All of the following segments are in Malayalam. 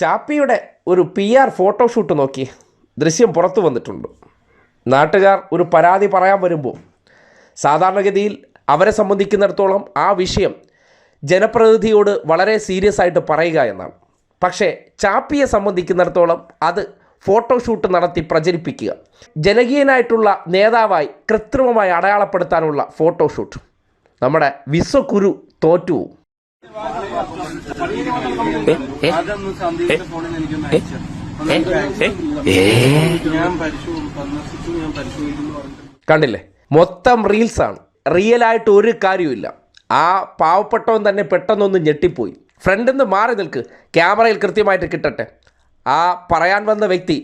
ചാപ്പിയുടെ ഒരു പി ആർ ഫോട്ടോഷൂട്ട് നോക്കി ദൃശ്യം പുറത്തു വന്നിട്ടുണ്ട്. നാട്ടുകാർ ഒരു പരാതി പറയാൻ വരുമ്പോൾ സാധാരണഗതിയിൽ അവരെ സംബന്ധിക്കുന്നിടത്തോളം ആ വിഷയം ജനപ്രതിനിധിയോട് വളരെ സീരിയസ് ആയിട്ട് പറയുക എന്നാണ്. പക്ഷേ ചാപ്പിയെ സംബന്ധിക്കുന്നിടത്തോളം അത് ഫോട്ടോഷൂട്ട് നടത്തി പ്രചരിപ്പിക്കുക. ജനകീയനായിട്ടുള്ള നേതാവായി കൃത്രിമമായി അടയാളപ്പെടുത്താനുള്ള ഫോട്ടോഷൂട്ട് നമ്മുടെ വിശ്വകുരു തോറ്റു. കണ്ടില്ലേ? മൊത്തം റീൽസാണ്. റിയൽ ആയിട്ട് ഒരു കാര്യമില്ല ആ പാവപ്പെട്ടവൻ തന്നെ പെട്ടെന്നൊന്ന് ഞെട്ടിപ്പോയി. ഫ്രണ്ടിൽ നിന്ന് മാറി നിൽക്ക്. ക്യാമറയിൽ കൃത്യമായിട്ട് കിട്ടട്ടെ. ആ പറയാൻ വന്ന വ്യക്തി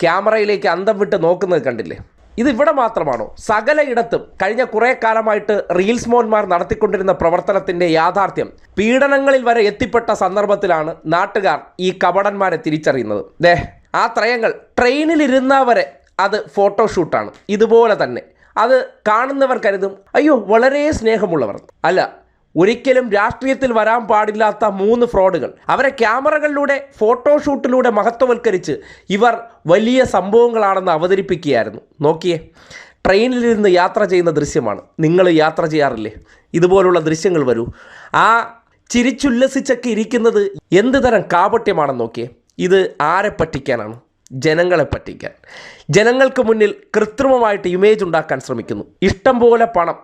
ക്യാമറയിലേക്ക് അന്തം വിട്ട് നോക്കുന്നത് കണ്ടില്ലേ? ഇത് ഇവിടെ മാത്രമാണോ? സകലയിടത്തും കഴിഞ്ഞ കുറേ കാലമായിട്ട് റീൽസ് മോന്മാർ നടത്തിക്കൊണ്ടിരുന്ന പ്രവർത്തനത്തിന്റെ യാഥാർത്ഥ്യം പീഡനങ്ങളിൽ വരെ എത്തിപ്പെട്ട സന്ദർഭത്തിലാണ് നാട്ടുകാർ ഈ കപടന്മാരെ തിരിച്ചറിയുന്നത്. ദേ ആ ത്രയങ്ങൾ ട്രെയിനിലിരുന്നവരെ അത് ഫോട്ടോഷൂട്ടാണ് ഇതുപോലെ തന്നെ. അത് കാണുന്നവർ കരുതും അയ്യോ വളരെ സ്നേഹമുള്ളവർ. അല്ല ഒരിക്കലും രാഷ്ട്രീയത്തിൽ വരാൻ പാടില്ലാത്ത മൂന്ന് ഫ്രോഡുകൾ. അവരെ ക്യാമറകളിലൂടെ ഫോട്ടോഷൂട്ടിലൂടെ മഹത്വവൽക്കരിച്ച് ഇവർ വലിയ സംഭവങ്ങളാണെന്ന് അവതരിപ്പിക്കുകയായിരുന്നു. നോക്കിയേ ട്രെയിനിലിരുന്ന് യാത്ര ചെയ്യുന്ന ദൃശ്യമാണ്. നിങ്ങൾ യാത്ര ചെയ്യാറില്ലേ? ഇതുപോലുള്ള ദൃശ്യങ്ങൾ വരൂ. ആ ചിരിച്ചുല്ലസിച്ചൊക്കെ ഇരിക്കുന്നത് എന്ത് തരം കാപട്യമാണെന്ന് നോക്കിയേ. ഇത് ആരെ പറ്റിക്കാനാണ്? ജനങ്ങളെ പറ്റിക്കാൻ. ജനങ്ങൾക്ക് മുന്നിൽ കൃത്രിമമായിട്ട് ഇമേജ് ഉണ്ടാക്കാൻ ശ്രമിക്കുന്നു. ഇഷ്ടം പോലെ പണം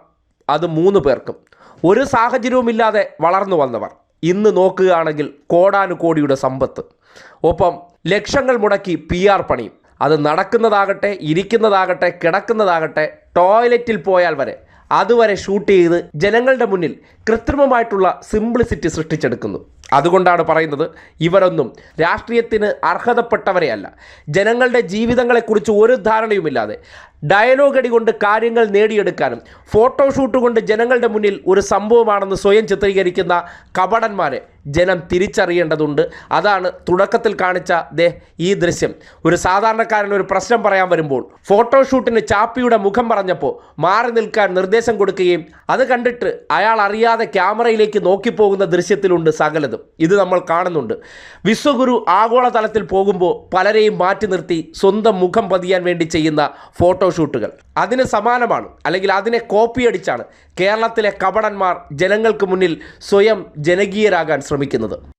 അത് മൂന്ന് പേർക്കും. ഒരു സാഹചര്യവുമില്ലാതെ വളർന്നു വന്നവർ. ഇന്ന് നോക്കുകയാണെങ്കിൽ കോടാനുകോടിയുടെ സമ്പത്ത്. ഒപ്പം ലക്ഷങ്ങൾ മുടക്കി പി ആർ പണിയും. അത് നടക്കുന്നതാകട്ടെ ഇരിക്കുന്നതാകട്ടെ കിടക്കുന്നതാകട്ടെ ടോയ്ലറ്റിൽ പോയാൽ വരെ അതുവരെ ഷൂട്ട് ചെയ്ത് ജനങ്ങളുടെ മുന്നിൽ കൃത്രിമമായിട്ടുള്ള സിംപ്ലിസിറ്റി സൃഷ്ടിച്ചെടുക്കുന്നു. അതുകൊണ്ടാണ് പറയുന്നത് ഇവരൊന്നും രാഷ്ട്രീയത്തിന് അർഹതപ്പെട്ടവരെയല്ല. ജനങ്ങളുടെ ജീവിതങ്ങളെക്കുറിച്ച് ഒരു ധാരണയുമില്ലാതെ ഡയലോഗ് അടി കൊണ്ട് കാര്യങ്ങൾ നേടിയെടുക്കാനും ഫോട്ടോഷൂട്ട് കൊണ്ട് ജനങ്ങളുടെ മുന്നിൽ ഒരു സംഭവമാണെന്ന് സ്വയം ചിത്രീകരിക്കുന്ന കപടന്മാരെ ജനം തിരിച്ചറിയേണ്ടതുണ്ട്. അതാണ് തുടക്കത്തിൽ കാണിച്ച ദേ ഈ ദൃശ്യം. ഒരു സാധാരണക്കാരൻ ഒരു പ്രശ്നം പറയാൻ വരുമ്പോൾ ഫോട്ടോഷൂട്ടിന് ചാപ്പിയുടെ മുഖം പറഞ്ഞപ്പോൾ മാറി നിൽക്കാൻ നിർദ്ദേശം കൊടുക്കുകയും അത് കണ്ടിട്ട് അയാൾ അറിയാതെ ക്യാമറയിലേക്ക് നോക്കിപ്പോകുന്ന ദൃശ്യത്തിലുണ്ട് സകലതും. ഇത് നമ്മൾ കാണുന്നുണ്ട്. വിശ്വഗുരു ആഗോളതലത്തിൽ പോകുമ്പോൾ പലരെയും മാറ്റി നിർത്തി സ്വന്തം മുഖം പതിയാൻ വേണ്ടി ചെയ്യുന്ന ഫോട്ടോഷൂട്ടുകൾ. അതിന് സമാനമാണ് അല്ലെങ്കിൽ അതിനെ കോപ്പി അടിച്ചാണ് കേരളത്തിലെ കപടന്മാർ ജനങ്ങൾക്ക് മുന്നിൽ സ്വയം ജനകീയരാകാൻ ശ്രമിക്കുന്നത്.